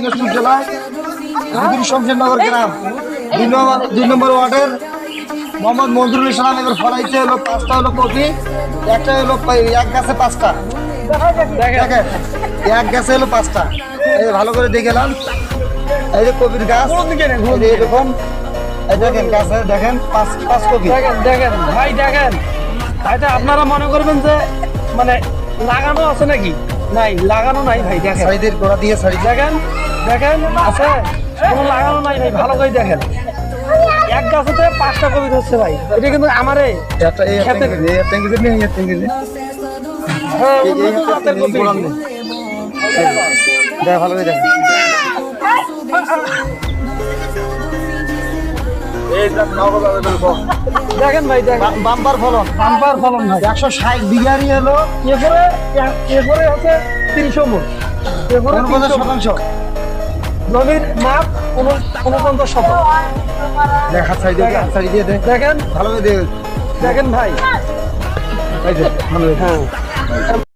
দিনাজপুর জেলায় হুদুর শমশেরনগর গ্রাম। দুই নম্বর দুই নম্বর ওয়ার্ডের মোহাম্মদ মঞ্জুরুল ইসলাম এবার ফলাইতে হলো পাঁচটা হলো কপি একটা হলো এক গাছে পাঁচটা। দেখেন এক গাছে হলো পাঁচটা। এই ভালো করে দেখে গেলাম এই যে কপির গাছ এরকম। দেখেন গাছে দেখেন পাঁচ পাঁচ কপি। দেখেন দেখেন ভাই দেখেন। আপনারা মনে করবেন যে মানে লাগানো আছে নাকি? নাই লাগানো নাই ভাই দেখেন। সাইদের গোড়া দিয়ে সাইড। দেখেন দেখেন আছে? কোনো লাগানো নাই ভাই ভালো করে দেখেন। এক গাছেতে পাঁচটা কবি ধরছে ভাই। এটা কিন্তু আমারে হ্যাঁ। দেখ ভালো করে দেখেন দেখেন ভাই দেখেন। বাম্পার ফলন। বাম্পার ফলন ভাই। একশো ষাট বিঘারই হলো এরপরে এরপরে হচ্ছে তিনশো মুখ এরপরে উনপঞ্চাশ 300 মুঠ। শতাংশ। জমির মাপ উন- উনপঞ্চাশ দেখ হাত সাইড দিয়ে হাত সাইড দিয়ে দেখ। দেখেন। ভালো দেখেন ভাই। ভালো হ্যাঁ।